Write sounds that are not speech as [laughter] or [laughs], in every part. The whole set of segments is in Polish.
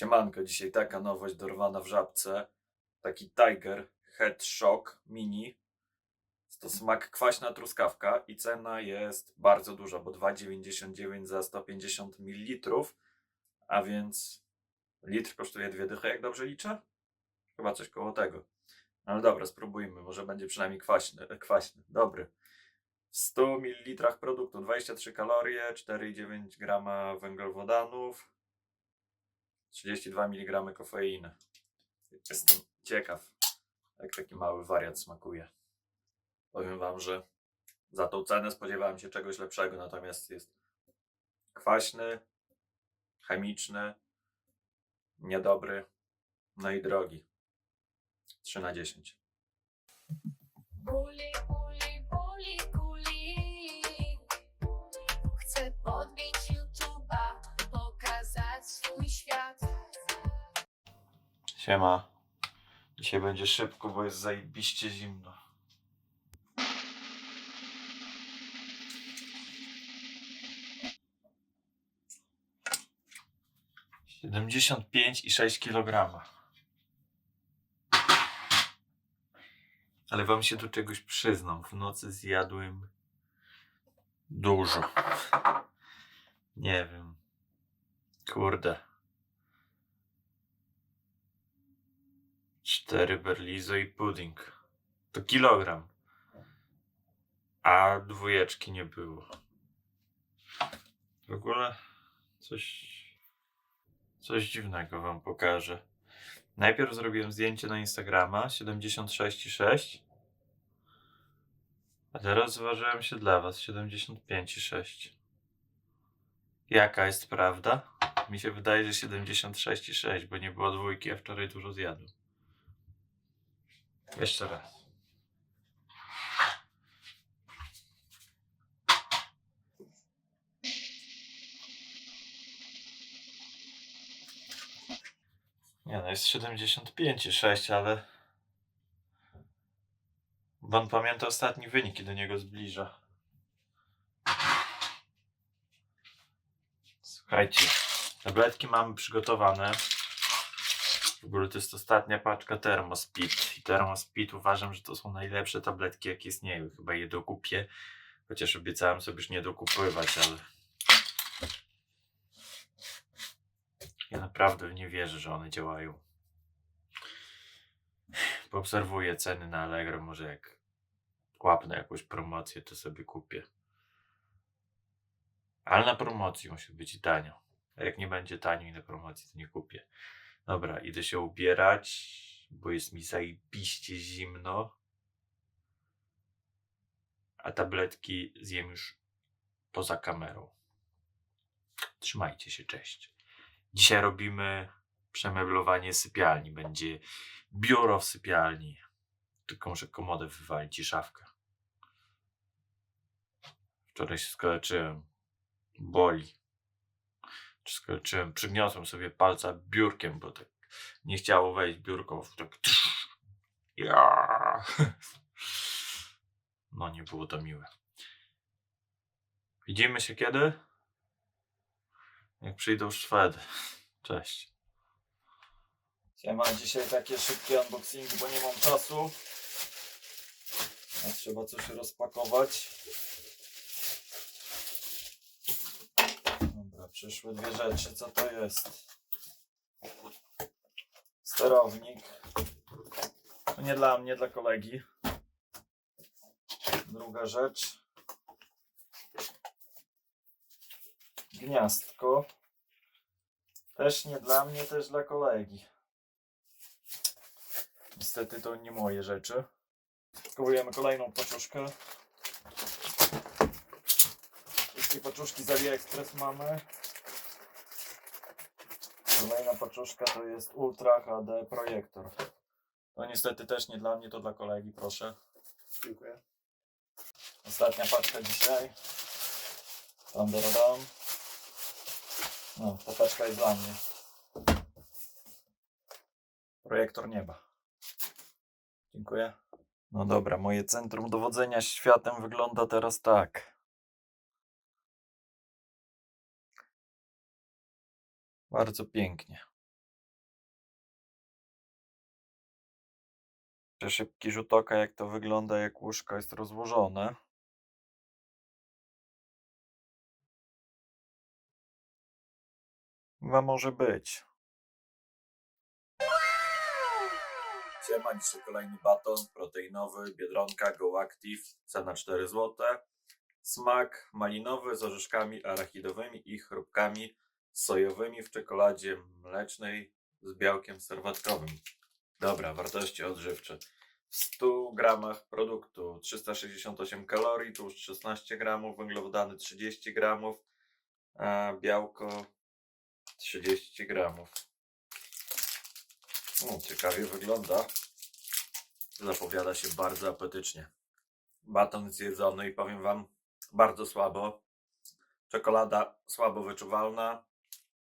Siemanko, dzisiaj taka nowość dorwana w żabce. Taki Tiger Head Shock Mini. To smak kwaśna truskawka i cena jest bardzo duża, bo 2,99 za 150 ml, a więc litr kosztuje dwie dychy, jak dobrze liczę? Chyba coś koło tego. Ale dobra, spróbujmy, może będzie przynajmniej kwaśny. kwaśny. Dobry. W 100 ml produktu 23 kalorie, 4,9 g węglowodanów, 32 mg kofeiny. Jestem ciekaw, jak taki mały wariat smakuje. Powiem Wam, że za tą cenę spodziewałem się czegoś lepszego, natomiast jest kwaśny, chemiczny, niedobry, no i drogi. 3 na 10. Buli, buli, Siema. Dzisiaj będzie szybko, bo jest zajebiście zimno. Siedemdziesiąt pięć i sześć kilograma. Ale wam się do czegoś przyznam. W nocy zjadłem dużo. Nie wiem. Kurde. Cztery berlizo i pudding. To kilogram. A dwójeczki nie było. W ogóle coś. Coś dziwnego wam pokażę. Najpierw zrobiłem zdjęcie na Instagrama 76,6. A teraz zważyłem się dla was 75,6. Jaka jest prawda? Mi się wydaje, że 76,6, bo nie było dwójki, a wczoraj dużo zjadłem. Jeszcze raz. Nie no, jest 75,6, ale... Bo on pamięta ostatni wynik do niego zbliża. Słuchajcie, tabletki mamy przygotowane. W ogóle to jest ostatnia paczka Thermospeed. I Thermospeed uważam, że to są najlepsze tabletki, jakie istnieją. Chyba je dokupię. Chociaż obiecałem sobie już nie dokupywać, ale... Ja naprawdę nie wierzę, że one działają. Poobserwuję ceny na Allegro. Może jak łapnę jakąś promocję, to sobie kupię. Ale na promocji musi być tanio. A jak nie będzie tanio i na promocji, to nie kupię. Dobra, idę się ubierać, bo jest mi zajebiście zimno. A tabletki zjem już poza kamerą. Trzymajcie się, cześć. Dzisiaj robimy przemeblowanie sypialni. Będzie biuro w sypialni. Tylko muszę komodę wywalić i szafkę. Wczoraj się skaleczyłem. Boli. Czy skończyłem, przygniosłem sobie palca biurkiem, bo tak nie chciało wejść biurko. Tak. [laughs] Ja. [laughs] No, nie było to miłe. Widzimy się kiedy? Jak przyjdą Szwedy. [laughs] Cześć. Siema, dzisiaj takie szybkie unboxingi, bo nie mam czasu. A trzeba coś rozpakować. Dobra, przyszły dwie rzeczy. Co to jest? Sterownik. To nie dla mnie, dla kolegi. Druga rzecz. Gniazdko. Też nie dla mnie, też dla kolegi. Niestety to nie moje rzeczy. Kupujemy kolejną paczuszkę. Wszystkie paczuszki z AliExpress mamy. Kolejna paczuszka to jest Ultra HD projektor. To niestety też nie dla mnie, to dla kolegi, proszę. Dziękuję. Ostatnia paczka dzisiaj. Tam, dam. No, ta paczka jest dla mnie. Projektor nieba. Dziękuję. No dobra, moje centrum dowodzenia światem wygląda teraz tak. Bardzo pięknie. Szybki rzut oka, jak to wygląda, jak łóżko jest rozłożone. Mhm. Chyba może być. Siema, dzisiaj kolejny baton proteinowy, biedronka Go Active, cena 4 zł. Smak malinowy z orzeszkami arachidowymi i chrupkami sojowymi w czekoladzie mlecznej z białkiem serwatkowym. Dobra, wartości odżywcze. W 100 gramach produktu 368 kalorii, tłuszcz 16 gramów, węglowodany 30 gramów, a białko 30 gramów. O, ciekawie wygląda. Zapowiada się bardzo apetycznie. Baton zjedzony i powiem Wam bardzo słabo. Czekolada słabo wyczuwalna.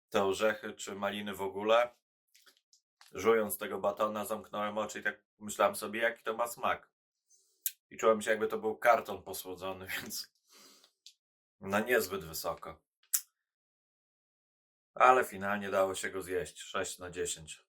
Te orzechy czy maliny w ogóle. Żując tego batona zamknąłem oczy i tak myślałem sobie jaki to ma smak. I czułem się jakby to był karton posłodzony, [laughs] więc na niezbyt wysoko. Ale finalnie dało się go zjeść. 6 na 10.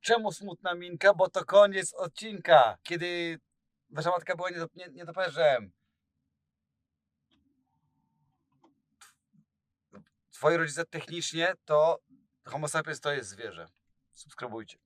Czemu smutna minka? Bo to koniec odcinka, kiedy wasza matka była nie- nietoperzem. Twoi rodzice technicznie to Homo sapiens to jest zwierzę. Subskrybujcie.